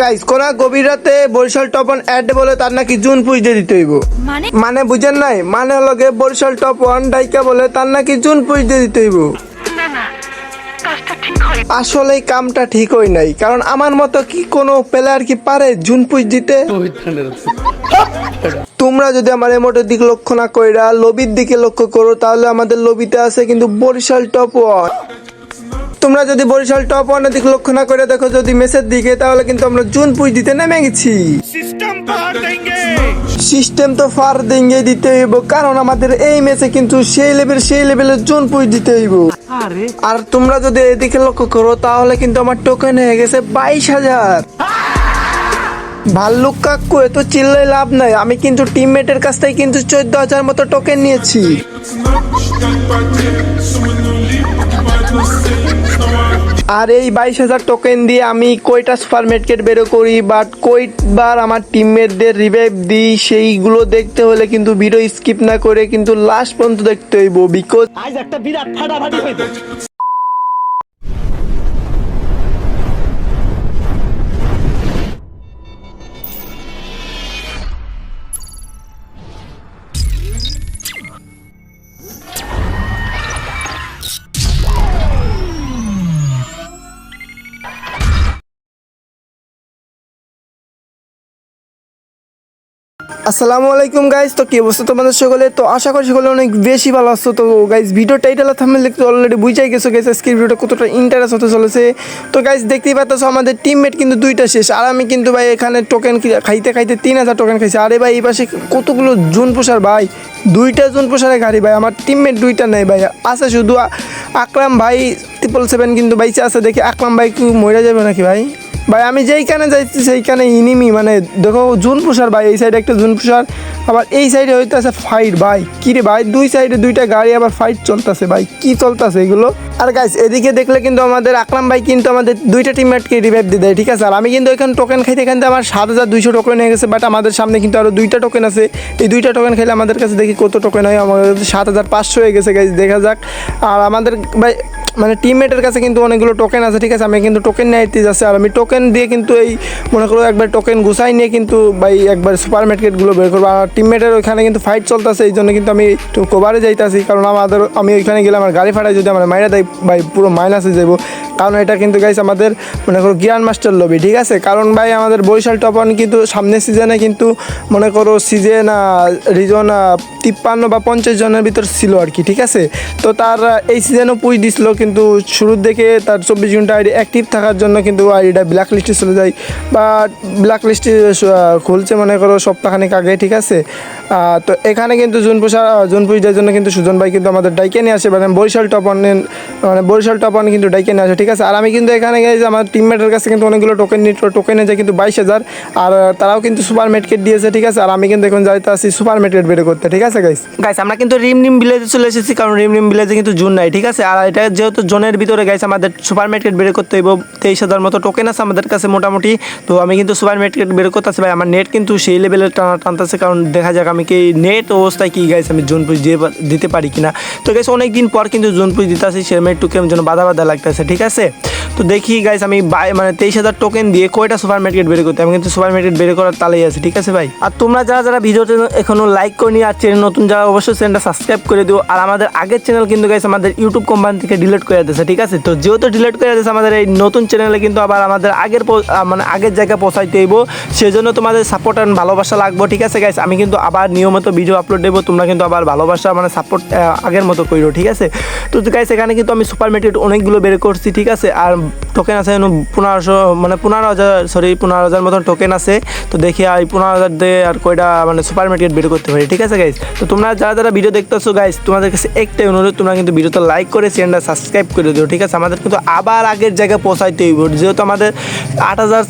Guys কোনা গভীর রাতে বরিশাল টপন অ্যাড বলে তার নাকি জুন পুজ পুজো দিতে হইব। মানে? মানে বুঝেন নাই? মানে হলো গে বরিশাল টপ ওয়ান ডাইকা বলে তার নাকি জুন পুজো দিতে হইব। আসলে কামটা ঠিক হই নাই। কারণ আমার মতো কি কোনো প্লেয়ার কি পারে জুন পুজ দিতে? তোমরা যদি আমার এমোটের দিকে লক্ষ্য না কইরা লবির দিকে লক্ষ্য করো তাহলে আমাদের লবিতে আছে কিন্তু বরিশাল টপ ওয়ান। তোমরা যদি বরিশাল টপ ওয়ানের দিক লক্ষ্য না করে দেখো যদি মেসের দিকে তাহলে কিন্তু আমরা জুন পুজ দিতে নেমে গেছি সিস্টেম তো ফার দেঙ্গে দিতে হইব কারণ আমাদের এই মেসে কিন্তু সেই লেভেল সেই লেভেলের জুন পুজ দিতে হইব। আর। তোমরা যদি এদিকে লক্ষ্য করো তাহলে কিন্তু আমার টোকেন হয়ে গেছে বাইশ হাজার। ভাল্লুক কাকু এত চিল্লাই লাভ নাই। আমি কিন্তু টিমমেটের কাছ থেকে কিন্তু চোদ্দ হাজার মতো টোকেন নিয়েছি। আর এই বাইশ হাজার টোকেন দিয়ে আমি কয়টা সুপার মার্কেট বেরো করি বাট কয়বার আমার টিমমেটদের রিভাইভ দিই, সেইগুলো দেখতে হলে কিন্তু ভিডিও স্কিপ না করে কিন্তু লাস্ট পর্যন্ত দেখতে হইব বিকজ আজ একটা বিরাট ফাটাফাটি হইতো আসসালামু আলাইকুম গাইজ তো কি অবস্থা তোমাদের সকলে? তো আশা করি সকলে অনেক বেশি ভালো আসছো তো গাইজ ভিডিও টাইটেল থামলে দেখতে অলরেডি বুঝাই গেছো গেছে আজকে ভিডিওটা কতটা ইন্টারেস্ট হতে চলেছে। তো গাইজ দেখতেই পাচ্ছ আমাদের টিমমেট কিন্তু দুইটা শেষ। আর আমি কিন্তু, ভাই, এখানে টোকেন খাইতে খাইতে তিন হাজার টোকেন খাইছি। আরে, ভাই, এই পাশে কতগুলো জুন পোষার, ভাই? দুইটা জুন পোষারের গাড়ি ভাই। আমার টিমমেট দুইটা নেই, ভাই। আছে শুধু আকরাম ভাই ট্রিপল সেভেন কিন্তু বাইচে আছে। দেখি আকরাম ভাই কি মরে যাবে নাকি, ভাই? ভাই, আমি যেইখানে যাইছি সেইখানে ইনিমি মানে দেখো জুন প্রসার ভাই, এই সাইডে একটা জুন প্রসার আবার এই সাইডে হইতে আছে ফাইট ভাই। কি রে ভাই? দুই সাইডে দুইটা গাড়ি আবার ফাইট চলতেছে, ভাই। কি চলতেছে এগুলো? আর গাইস এদিকে দেখলে কিন্তু আমাদের আকরাম ভাই কিন্তু আমাদের দুইটা টিমমেটকে রিভাইভ দিয়ে দেয়, ঠিক আছে? আর আমি কিন্তু এখানে টোকেন খাইতে খাইতে আমার সাত হাজার দুইশো টোকেন হয়ে গেছে বাট আমাদের সামনে কিন্তু আরও দুইটা টোকেন আছে। এই দুইটা টোকেন খেলে আমাদের কাছে দেখি কত টোকেন হয় আমাদের সাত হাজার পাঁচশো হয়ে গেছে গাইস দেখা যাক। আর আমাদের ভাই মানে টিমমেটের কাছে কিন্তু অনেকগুলো টোকেন আছে, ঠিক আছে? আমি কিন্তু টোকেন নিতে যাচ্ছি, আর আমি টোকেন দিয়ে কিন্তু এই, মনে করো একবার টোকেন গুছাই নিয়ে কিন্তু ভাই একবার সুপার মার্কেটগুলো বের করব, আর টিমমেটের ওইখানে কিন্তু ফাইট চলতেছে এই জন্য কিন্তু আমি একটু কভারে যাইতেছি। কারণ আমাদের আমি ওইখানে গেলে আমার গাড়ি ফাটাই যদি আমার মাইরা দেয়, ভাই পুরো মাইনাসে যাব কারণ এটা কিন্তু গাইছে আমাদের মনে করো গ্র্যান্ড মাস্টার লবি ঠিক আছে? কারণ ভাই আমাদের বরিশাল টপন কিন্তু সামনের সিজনে কিন্তু মনে করো সিজন রিজন তিপ্পান্ন বা পঞ্চাশ জনের ভিতর ছিল আর কি, ঠিক আছে? তো তার এই সিজনও পুজ দিছিল, কিন্তু শুরুর দিকে তার চব্বিশ ঘণ্টা আইডি অ্যাক্টিভ থাকার জন্য কিন্তু আইডিটা ব্ল্যাক লিস্টে চলে যায়। বা ব্ল্যাক লিস্টে খুলছে মনে করো সপ্তাহখানেক আগে, ঠিক আছে? তো এখানে কিন্তু জুন পোষা, জুন পুজোর জন্য কিন্তু সুজন ভাই কিন্তু আমাদের ডাইকে নিয়ে আসে মানে বরিশাল টপন মানে বরিশাল টপন কিন্তু ডাইকে নিয়ে আসে, ঠিক আছে আর আমি কিন্তু এখানে গেছি আমার টিমমেটের কাছে কিন্তু অনেকগুলো টোকেন নিয়ে টোকেন নিয়েছে কিন্তু বাইশ হাজার। আর তারাও কিন্তু সুপার মেটকেট দিয়েছে, ঠিক আছে? আর আমি কিন্তু এখন যাইতে আসি সুপার মেটকেট বের করতে, ঠিক আছে গাইস গাইস আমরা কিন্তু রিম রিম ভিলেজে চলে এসেছি, কারণ রিম রিম ভিলেজে কিন্তু জুন নাই, ঠিক আছে? আর এটা যেহেতু জোনের ভিতরে গাইস আমাদের সুপার মার্কেট বের করতে হইব, তেইশ হাজার মতো টোকেন আছে আমাদের কাছে মোটামুটি। তো আমি কিন্তু সুপার মার্কেট বের করতেছি ভাই, আমার নেট কিন্তু সেই লেভেলের টানা টানতেছে, কারণ দেখা যাক আমি কি নেট অবস্থায় কি গাইস আমি জুন পুজ দিয়ে দিতে পারি কিনা। তো গাইস অনেক দিন পর কিন্তু জুন পুজ দিতে আসি, সেরকম একটু কেমন যেন বাধা বাধা লাগতেছে, ঠিক আছে? তো দেখি গাইস আমি মানে তেইশ হাজার টোকেন দিয়ে কয়টা সুপার মার্কেট বের করতে আমি কিন্তু সুপার মার্কেট বের করার তালেই আছি, ঠিক আছে ভাই? আর তোমরা যারা যারা ভিডিওতে এখনও লাইক করিনি আর চ্যানেল নতুন, যারা অবশ্যই চ্যানেলটা সাবস্ক্রাইব করে দিও। আর আমাদের আগের চ্যানেল কিন্তু গাইস আমাদের ইউটিউব কোম্পানি থেকে ডিলিট করে দিয়েছে, ঠিক আছে? তো যেহেতু ডিলিট করে দিয়েছে, আমাদের এই নতুন চ্যানেলে কিন্তু আবার আমাদের আগের মানে আগের জায়গায় পৌঁছাইতে হইব। সেজন্য তোমাদের সাপোর্ট আর ভালোবাসা লাগবো, ঠিক আছে গাইস আমি কিন্তু আবার নিয়মিত ভিডিও আপলোড দেবো, তোমরা কিন্তু আবার ভালোবাসা মানে সাপোর্ট আগের মতো করো ঠিক আছে? তো গাইস এখানে কিন্তু আমি সুপার মার্কেট অনেকগুলো বের করছি, ঠিক আছে আর টোকেন আছে পনেরোশো মানে পনেরো হাজার সরি পনেরো হাজার মতন টোকেন আছে। তো দেখি আর পনেরো হাজার দিয়ে আর কয়টা মানে সুপার মার্কেট বের করতে পারি, ঠিক আছে গাইস তো তোমরা যারা যারা ভিডিও দেখতেছো গাইস তোমাদের কাছে একটাই অনুরোধ, তোমরা কিন্তু ভিডিওতে লাইক করে চ্যানেলটা সাবস্ক্রাইব করে দিও, ঠিক আছে? আমাদের কিন্তু আবার আগের জায়গায় পৌঁছাইতে হইব। যেহেতু আমাদের আট হাজার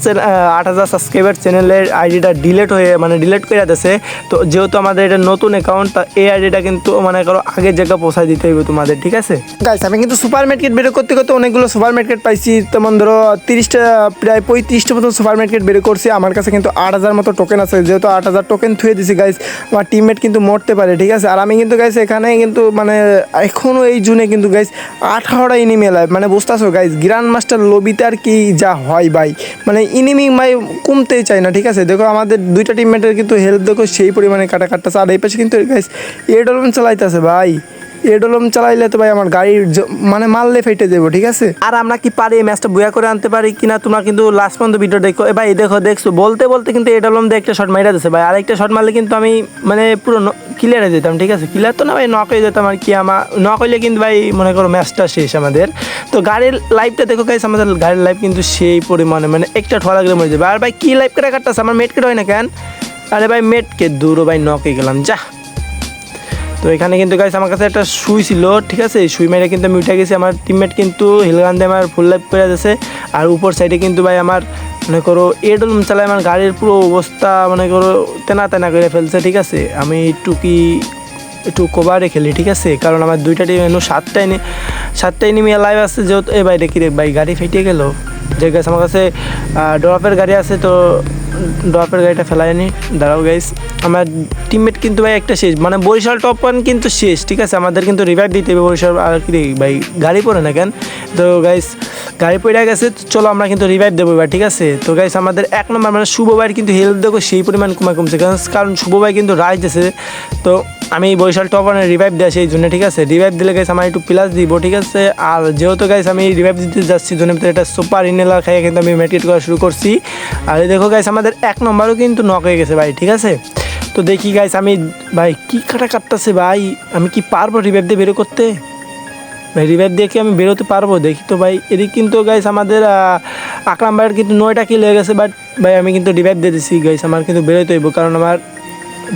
আট হাজার সাবস্ক্রাইবার চ্যানেলের আইডিটা ডিলেট হয়ে মানে ডিলেট করে দিয়েছে। তো যেহেতু আমাদের এটা নতুন অ্যাকাউন্ট তা এই আইডিটা কিন্তু মানে করো আগের জায়গায় পৌঁছাই দিতে হইব তোমাদের, ঠিক আছে? গাইস আমি কিন্তু সুপার মার্কেট বের করতে করতে অনেকগুলো সুপার মার্কেট পাইছি। তেমন ধরো তিরিশটা, প্রায় পঁয়ত্রিশটা মতো সুপার মার্কেট বের করছি। আমার কাছে কিন্তু আট হাজার মতো টোকেন আছে। যেহেতু আট হাজার টোকেন থুয়ে দিছি গাইস আমার টিমমেট কিন্তু মরতে পারে, ঠিক আছে? আর আমি কিন্তু গাইস এখানে কিন্তু মানে এখনও এই জুনে কিন্তু গাইস আঠারোটা ইনিমি এলায় মানে বুঝতেছো গাইস গ্র্যান্ড মাস্টার লবিতে আর কি যা হয়, ভাই। মানে ইনিমি ভাই কমতেই চায় না, ঠিক আছে? দেখো, আমাদের দুইটা টিমমেটের কিন্তু হেল্প দেখো সেই পরিমাণে কাটা কাটতেছে আর এই পাশে কিন্তু গাইস এডলম চালাইতেছে, ভাই। এডলম চালাইলে তো ভাই আমার গাড়ির মানে মারলে ফেটে দেবো ঠিক আছে? আর আমরা কি পারি এই ম্যাচটা বয়া করে আনতে পারি কিনা তোমরা কিন্তু লাস্ট পর্যন্ত ভিডিও দেখো। ভাই, দেখো, দেখছ, বলতে বলতে কিন্তু এডলম দিয়ে একটা শট মাইরা দিচ্ছে ভাই। আরেকটা শট মারলে কিন্তু আমি মানে পুরো ক্লিয়ারে যেতাম, ঠিক আছে? ক্লিয়ার তো না ভাই নক হয়ে যেতাম আর কি আমার নক হইলে কিন্তু ভাই, মনে করো ম্যাচটা শেষ আমাদের। তো গাড়ির লাইফটা দেখো গাইস আমাদের গাড়ির লাইফ কিন্তু সেই পরিমাণে মানে একটা ঠোয়া লাগলে মরে যাবে। আর ভাই, কি লাইফ কেটে কাটতেছে? আমার মেট কেটে হয় না কেন? আরে ভাই মেটকে দূর ভাই নকে গেলাম যা তো এখানে কিন্তু গাইস আমার কাছে একটা সুই ছিল, ঠিক আছে? সুই মেরে কিন্তু আমি উঠে গেছি। আমার টিমমেট কিন্তু হিলগান দিয়ে আমার ফুল লাইফ করে যাচ্ছে আর উপর সাইডে কিন্তু ভাই আমার, মনে করো এডলম চালায় আমার গাড়ির পুরো অবস্থা, মনে করো, তেনা তেনা করে ফেলছে, ঠিক আছে? আমি টুকি, একটু কোভারে খেলি, ঠিক আছে? কারণ আমার দুইটা টিম এনে সাতটাই নি সাতটাই নিমিয়া লাইভ আছে, যেহেতু এই ভাই, দেখি রে, ভাই, গাড়ি ফেটে গেল। যে গাছ আমার কাছে ড্রপের গাড়ি আছে, তো ড্রপের গাড়িটা ফেলায়নি। দাঁড়াও গাইস আমার টিমমেট কিন্তু ভাই একটা শেষ মানে বরিশাল টপ ওয়ান কিন্তু শেষ, ঠিক আছে? আমাদের কিন্তু রিভাইভ দিতে হবে বরিশাল, আর কি ভাই গাড়ি পড়ে না কেন? তো গাইস গাড়ি পড়ে গেছে চলো আমরা কিন্তু রিভাইভ দেবো এবার, ঠিক আছে? তো গাইস আমাদের এক নম্বর মানে শুভ ভাইয়ের কিন্তু হেলথ দেখো, সেই পরিমাণ কমে কমছে। কারণ শুভ ভাই কিন্তু রাইজ দিয়েছে। তো আমি বরিশাল টপ ওয়ানের রিভাইভ দেওয়া সেই জন্য, ঠিক আছে? রিভাইভ দিলে গাইস আমার একটু প্লাস দিব, ঠিক আছে? আর যেহেতু গাইস আমি রিভাইভ দিতে যাচ্ছি জন্য এটা সুপার ইনহেলার খাইয়ে কিন্তু আমি মেডিকেট করা শুরু করছি। আর এই দেখো গাইস আমাদের এক নম্বরও কিন্তু নক হয়ে গেছে ভাই, ঠিক আছে? তো দেখি গাইস আমি, ভাই কি কাটা কাটতেছে ভাই? আমি কি পারব রিভাইভ দিয়ে বেরো করতে? ভাই রিভাইভ দিয়ে কি আমি বেরোতে পারব? দেখি তো ভাই, এদিক কিন্তু গাইস আমাদের আকরাম ভাইয়ের কিন্তু নয়টা কিল হয়ে গেছে বাট ভাই আমি কিন্তু রিভাইভ দিয়ে দিছি গাইস আমার কিন্তু বেরোতে হইব, কারণ আমার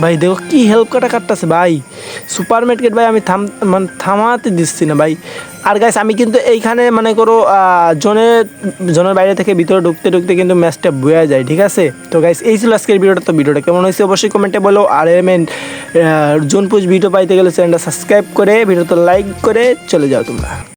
ভাই দেখো কি হেল্প কাটা কাটতেছে ভাই। সুপার মার্কেট ভাই আমি থাম মানে থামাতে দিচ্ছি না ভাই। আর গাইস আমি কিন্তু এইখানে মনে করো আহ, জনের বাইরে থেকে ভিতরে ঢুকতে ঢুকতে কিন্তু ম্যাচটা বয়ে যায় ঠিক আছে? তো গাইস এই ছিল আজকের ভিডিওটা। তো ভিডিওটা কেমন হয়েছে অবশ্যই কমেন্টে বলো। আর এমএন জোনপুজ ভিডিও পাইতে গেলে চ্যানেলটা সাবস্ক্রাইব করে ভিডিওতে লাইক করে চলে যাও তোমরা।